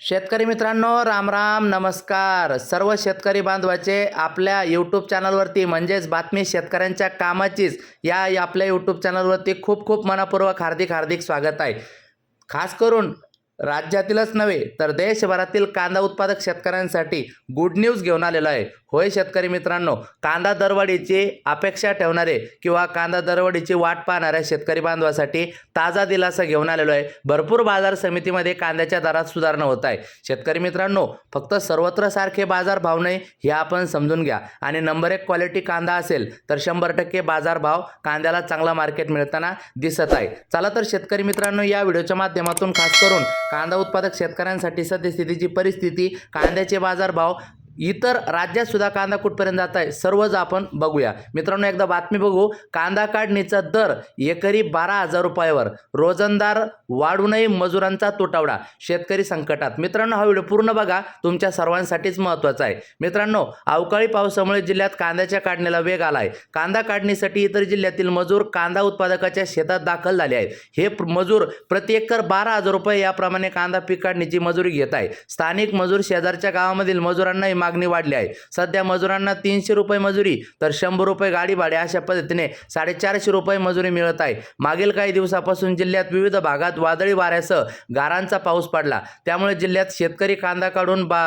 शेतकरी मित्रांनो राम राम नमस्कार. सर्व शेतकरी बांधवाचे आपल्या यूट्यूब चॅनलवरती म्हणजेच बातमी शेतकऱ्यांच्या कामाचीच या आपल्या यूट्यूब चॅनलवरती खूप खूप मनापूर्वक हार्दिक हार्दिक स्वागत आहे. खास करून राज्यातीलच नव्हे तर देशभरातील कांदा उत्पादक शेतकऱ्यांसाठी गुड न्यूज घेऊन आलेलो आहे. होय शेतकरी मित्रांनो कांदा दरवाढीची अपेक्षा ठेवणारे किंवा कांदा दरवाढीची वाट पाहणाऱ्या शेतकरी बांधवासाठी ताजा दिलासा घेऊन आलेलो आहे. भरपूर बाजार समितीमध्ये कांद्याच्या दरात सुधारणा होत आहे. शेतकरी मित्रांनो फक्त सर्वत्र सारखे बाजार भाव नाही हे आपण समजून घ्या. आणि नंबर एक क्वालिटी कांदा असेल तर शंभर टक्के बाजार भाव कांद्याला चांगला मार्केट मिळताना दिसत आहे. चला तर शेतकरी मित्रांनो या व्हिडिओच्या माध्यमातून खास करून कांदा उत्पादक शेतकऱ्यांसाठी सद्यस्थितीची परिस्थिती कांद्याचे बाजार भाव इतर राज्यातसुद्धा कांदा कुठपर्यंत जात आहे सर्वच आपण बघूया. मित्रांनो एकदा बातमी बघू. कांदा काढणीचा दर एकरी बारा हजार रुपयावर. रोजंदार वाढूनही मजुरांचा तुटवडा शेतकरी संकटात. मित्रांनो हा व्हिडिओ पूर्ण बघा. तुमच्या सर्वांसाठीच महत्त्वाचा आहे. मित्रांनो अवकाळी पावसामुळे जिल्ह्यात कांद्याच्या काढणीला वेग आला आहे कांदा काढणीसाठी इतर जिल्ह्यातील मजूर कांदा उत्पादकाच्या शेतात दाखल झाले आहेत. हे मजूर प्रति एकर बारा हजार रुपये याप्रमाणे कांदा पीक काढणीची मजुरी घेत आहे स्थानिक मजूर शेजारच्या गावामधील मजुरांनाही मागणी वाढली आहे. सध्या मजुरांना तीनशे रुपये मजुरी तर शंभर रुपये गाडी भाडे अशा पद्धतीने साडेचारशे रुपये मजुरी मिळत आहे. मागील काही दिवसापासून जिल्ह्यात विविध भागात वादळी वाऱ्यासह गारांचा पाऊस पडला. त्यामुळे जिल्ह्यात शेतकरी कांदा काढून बा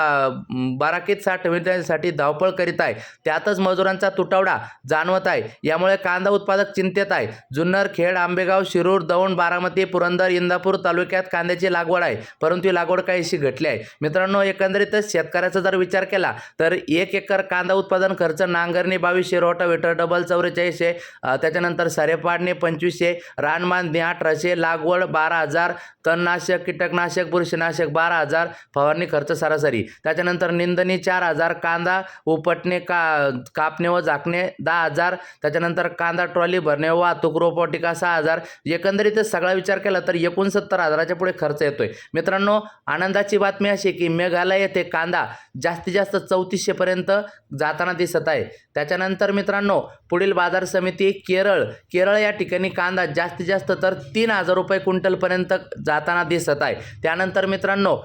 बाराकीत साठविण्यासाठी धावपळ करीत आहे. त्यातच मजुरांचा तुटवडा जाणवत आहे. यामुळे कांदा उत्पादक चिंतेत आहे. जुन्नर खेड आंबेगाव शिरूर दौंड बारामती पुरंदर इंदापूर तालुक्यात कांद्याची लागवड आहे. परंतु ही लागवड काहीशी घटली आहे. मित्रांनो एकंदरीतच शेतकऱ्याचा जर विचार केला तर एक एकर कांदा उत्पादन खर्च नांगरणी बावीसशे रोटावेटर डबल चौवेचाळीसशे त्याच्यानंतर सरेपाडणे पंचवीसशे रानबांधणी अठराशे लागवड बारा हजार तणनाशक कीटकनाशक बुरशीनाशक बारा हजार फवारणी खर्च सरासरी. त्याच्यानंतर निंदणी चार हजार कांदा उपटणे का कापणे व झाकणे दहा हजार त्याच्यानंतर कांदा ट्रॉली भरणे वाहतूक रोपवाटिका सहा हजार. एकंदरीतच सगळा विचार केला तर एकोणसत्तर हजाराच्या पुढे खर्च येतोय. मित्रांनो आनंदाची बातमी अशी की मेघालय येथे कांदा जास्तीत जास्त चौतीसशेपर्यंत जाताना दिसत आहे. त्याच्यानंतर मित्रांनो पुढील बाजार समिती केरळ. केरळ या ठिकाणी कांदा जास्तीत जास्त तर तीन हजार रुपये क्विंटलपर्यंत जाताना दिसत आहे. त्यानंतर मित्रांनो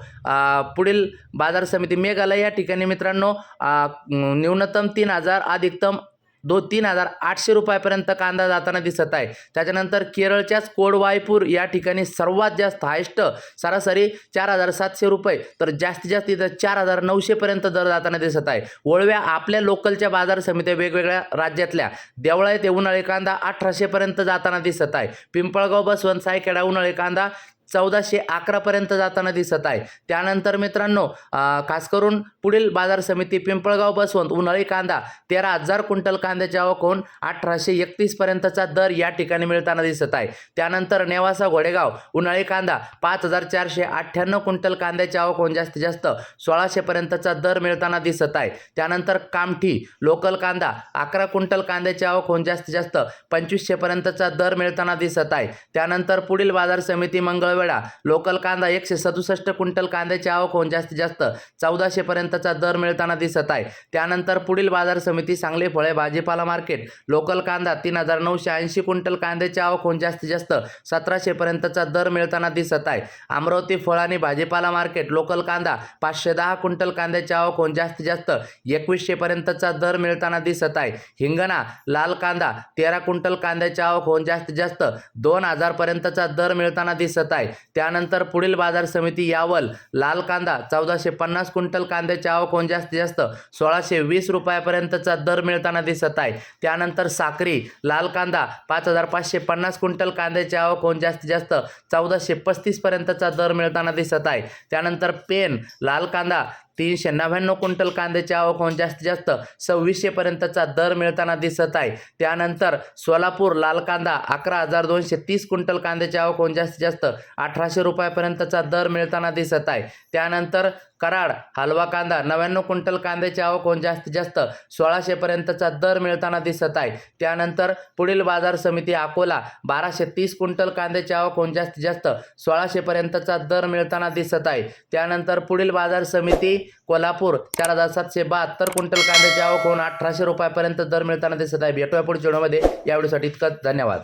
पुढील बाजार समिती मेघालय या ठिकाणी मित्रांनो न्यूनतम तीन हजार अधिकतम दो तीन हजार आठशे रुपयापर्यंत कांदा जाताना दिसत आहे. त्याच्यानंतर केरळच्याच कोडवायपूर या ठिकाणी सर्वात जास्त हायस्ट सरासरी चार हजार सातशे रुपये तर जास्तीत जास्त इथं चार हजार नऊशेपर्यंत दर जाताना दिसत आहे. वळव्या आपल्या लोकलच्या बाजार समित्या वेगवेगळ्या राज्यातल्या देवळा येथे उन्हाळी कांदा अठराशेपर्यंत जाताना दिसत आहे. पिंपळगाव बसवंत सायखेडा उन्हाळी कांदा चौदाशे अकरापर्यंत जाताना दिसत आहे. त्यानंतर मित्रांनो खास करून पुढील बाजार समिती पिंपळगाव बसवंत उन्हाळी कांदा तेरा हजार क्विंटल कांद्याची आवक होऊन अठराशे एकतीसपर्यंतचा दर या ठिकाणी मिळताना दिसत आहे. त्यानंतर नेवासा घोडेगाव उन्हाळी कांदा पाच हजार चारशे अठ्ठ्याण्णव क्विंटल कांद्याची आवक होऊन जास्तीत जास्त सोळाशेपर्यंतचा दर मिळताना दिसत आहे. त्यानंतर कामठी लोकल कांदा अकरा क्विंटल कांद्याची आवक होऊन जास्तीत जास्त पंचवीसशेपर्यंतचा दर मिळताना दिसत आहे. त्यानंतर पुढील बाजार समिती मंगळ वेळा लोकल कांदा एकशे सदुसष्ट क्विंटल कांद्याची आवक होऊन जास्तीत जास्त चौदाशे पर्यंतचा दर मिळताना दिसत आहे. त्यानंतर पुढील बाजार समिती सांगली फळे भाजीपाला मार्केट लोकल कांदा तीन हजार नऊशे ऐंशी क्विंटल कांद्याची आवक होऊन जास्तीत जास्त सतराशे पर्यंतचा दर मिळताना दिसत आहे. अमरावती फळ आणि भाजीपाला मार्केट लोकल कांदा पाचशे दहा क्विंटल कांद्याची आवक होऊन जास्तीत जास्त एकवीसशे पर्यंतचा दर मिळताना दिसत आहे. हिंगणा लाल कांदा तेरा क्विंटल कांद्याची आवक होऊन जास्तीत जास्त दोन हजारपर्यंतचा दर मिळताना दिसत आहे. त्यानंतर पुढील बाजार समिती यावल. लाल कांदा चौदाशे पन्नास क्विंटल कांद्याची आवक होऊन जास्तीत जास्त सोळाशे वीस रुपयापर्यंतचा दर मिळताना दिसत आहे. त्यानंतर साक्री लाल कांदा पाच हजार पाचशे पन्नास क्विंटल कांद्याची आवक होऊन जास्तीत जास्त चौदाशे पस्तीसपर्यंतचा दर मिळताना दिसत आहे. त्यानंतर पेन लाल कांदा तीनशे नव्याण्णव क्विंटल कांद्याची आवक होऊन जास्तीत जास्त सव्वीसशेपर्यंतचा दर मिळताना दिसत आहे. त्यानंतर सोलापूर लाल कांदा अकरा हजार दोनशे तीस क्विंटल कांद्याची आवक होऊन जास्तीत जास्त अठराशे रुपयापर्यंतचा दर मिळताना दिसत आहे. त्यानंतर कराड हलवा कांदा नव्याण्णव क्विंटल कांद्याची आवक होऊन जास्तीत जास्त सोळाशेपर्यंतचा दर मिळताना दिसत आहे. त्यानंतर पुढील बाजार समिती अकोला बाराशे तीस क्विंटल कांद्याची आवक होऊन जास्तीत जास्त सोळाशेपर्यंतचा दर मिळताना दिसत आहे. त्यानंतर पुढील बाजार समिती कोल्हापूर चार हजार सातशे बहात्तर क्विंटल कांद्याची आवक होऊन अठराशे रुपयापर्यंत दर मिळताना दिसत आहे. भेटूया पुढच्या व्हिडिओमध्ये. यावेळीसाठी इतकंच. धन्यवाद.